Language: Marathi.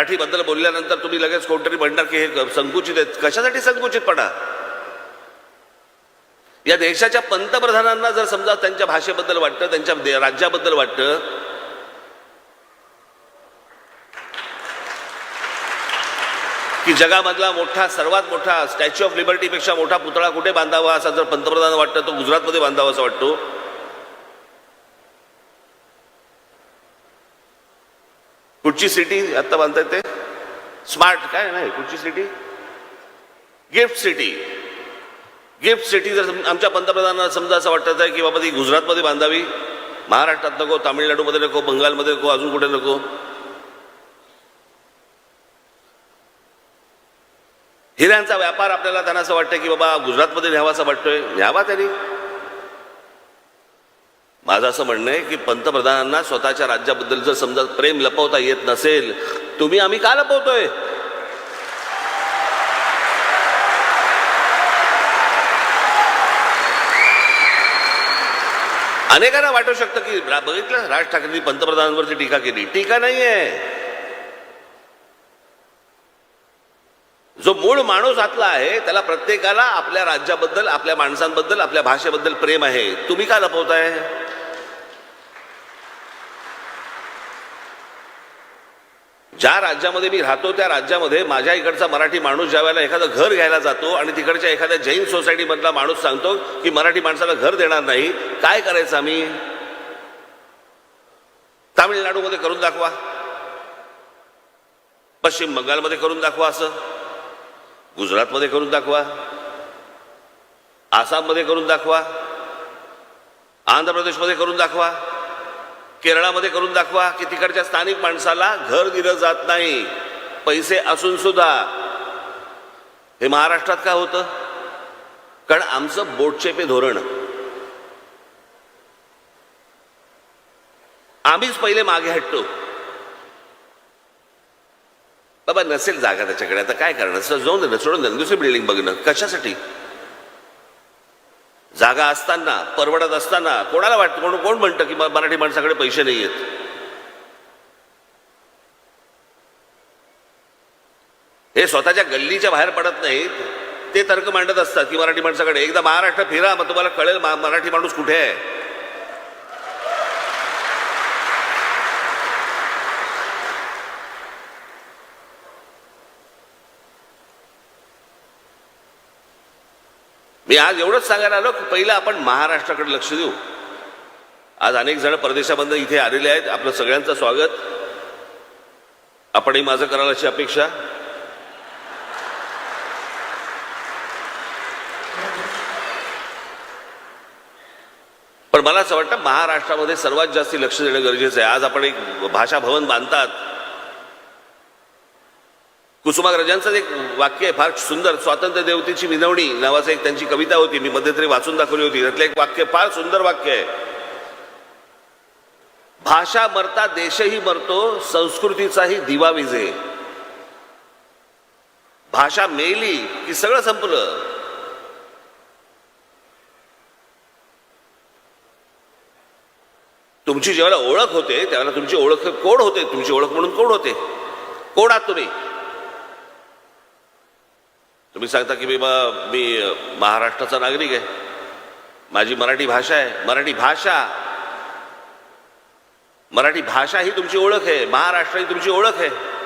मराठीबद्दल बोलल्यानंतर तुम्ही लगेच कोणतरी म्हणणार की हे संकुचित आहेत. कशासाठी संकुचितपणा या देशाच्या पंतप्रधानांना जर समजा त्यांच्या भाषेबद्दल वाटतं त्यांच्या राज्याबद्दल वाटतं की जगामधला मोठा सर्वात मोठा स्टॅच्यू ऑफ लिबर्टीपेक्षा मोठा पुतळा कुठे बांधावा असा जर पंतप्रधान वाटतं तो गुजरातमध्ये बांधावा असं वाटतो कुठची सिटी आत्ता बांधतायत ते? स्मार्ट काय नाही कुठची city? Gift city gift city जर आमच्या पंतप्रधानांना समजा असं वाटत आहे की बाबा ती गुजरातमध्ये बांधावी महाराष्ट्रात नको तामिळनाडूमध्ये नको बंगालमध्ये नको अजून कुठे नको? हिऱ्यांचा व्यापार आपल्याला त्यांना असं वाटतं की बाबा गुजरातमध्ये न्यावा असं वाटतोय. न्यावा त्यांनी. माझं असं म्हणणं आहे की पंतप्रधानांना स्वतःच्या राज्याबद्दल जर समजा प्रेम लपवता येत नसेल तुम्ही आम्ही का लपवतोय? अनेकांना वाटू शकतं की बघितलं राज ठाकरेंनी पंतप्रधानांवरती टीका केली. टीका नाहीये. जो मूळ माणूस आतला आहे त्याला प्रत्येकाला आपल्या राज्याबद्दल आपल्या माणसांबद्दल आपल्या भाषेबद्दल प्रेम आहे. तुम्ही का लपवताय? ज्या राज्यामध्ये मी राहतो त्या राज्यामध्ये माझ्या इकडचा मराठी माणूस ज्या वेळेला एखादं घर घ्यायला जातो आणि तिकडच्या एखाद्या जैन सोसायटीमधला माणूस सांगतो की मराठी माणसाला घर देणार नाही काय करायचं आम्ही? तामिळनाडूमध्ये करून दाखवा. पश्चिम बंगालमध्ये करून दाखवा असं. गुजरातमध्ये करून दाखवा. आसाममध्ये करून दाखवा. आंध्र प्रदेशमध्ये करून दाखवा. केरळामध्ये करून दाखवा की तिकडच्या स्थानिक माणसाला घर दिलं जात नाही. पैसे असून सुद्धा. हे महाराष्ट्रात का होतं? कारण आमचं बोटचेपे धोरण. आम्हीच पहिले मागे हटतो. बाबा नसेल जागा त्याच्याकडे. आता काय करणार? असं जाऊन देणं सोडून देणं दुसरी बिल्डिंग बघणं. कशासाठी? जागा असताना परवडत असताना कोणाला वाटतं? कोण कोण म्हणतं की मराठी माणसाकडे पैसे नाही आहेत? हे स्वतःच्या गल्लीच्या बाहेर पडत नाहीत. ते तर्क मांडत असतात की मराठी माणसाकडे एकदा महाराष्ट्र फिरा मग तुम्हाला कळेल मराठी माणूस कुठे आहे. मी आज एवढंच सांगायला आलो की पहिलं आपण महाराष्ट्राकडे लक्ष देऊ. आज अनेक जण परदेशामधनं इथे आलेले आहेत. आपलं सगळ्यांचं स्वागत. आपणही माझं कराल अशी अपेक्षा? पण मला असं वाटतं महाराष्ट्रामध्ये सर्वात जास्त लक्ष देणं गरजेचं आहे. आज आपण एक भाषा भवन बांधतात. कुसुमाग्रजांचं एक वाक्य आहे फार सुंदर स्वातंत्र्य देवतेची विनवणी नावाचं एक त्यांची कविता होती मी मध्यंतरी वाचून दाखवली होती. त्यातलं एक वाक्य फार सुंदर वाक्य आहे. भाषा मरता देशही मरतो संस्कृतीचाही दिवा विझे भाषा मेली की सगळं संपलं. तुमची जेव्हा ओळख होते त्यावेळेला तुमची ओळख कोण होते? तुमची ओळख म्हणून कोण होते? कोण आहात तुम्ही? तुम्ही सांगता की मी मी महाराष्ट्राचा नागरिक आहे. माझी मराठी भाषा आहे. मराठी भाषा. मराठी भाषा ही तुमची ओळख आहे. महाराष्ट्र ही तुमची ओळख आहे.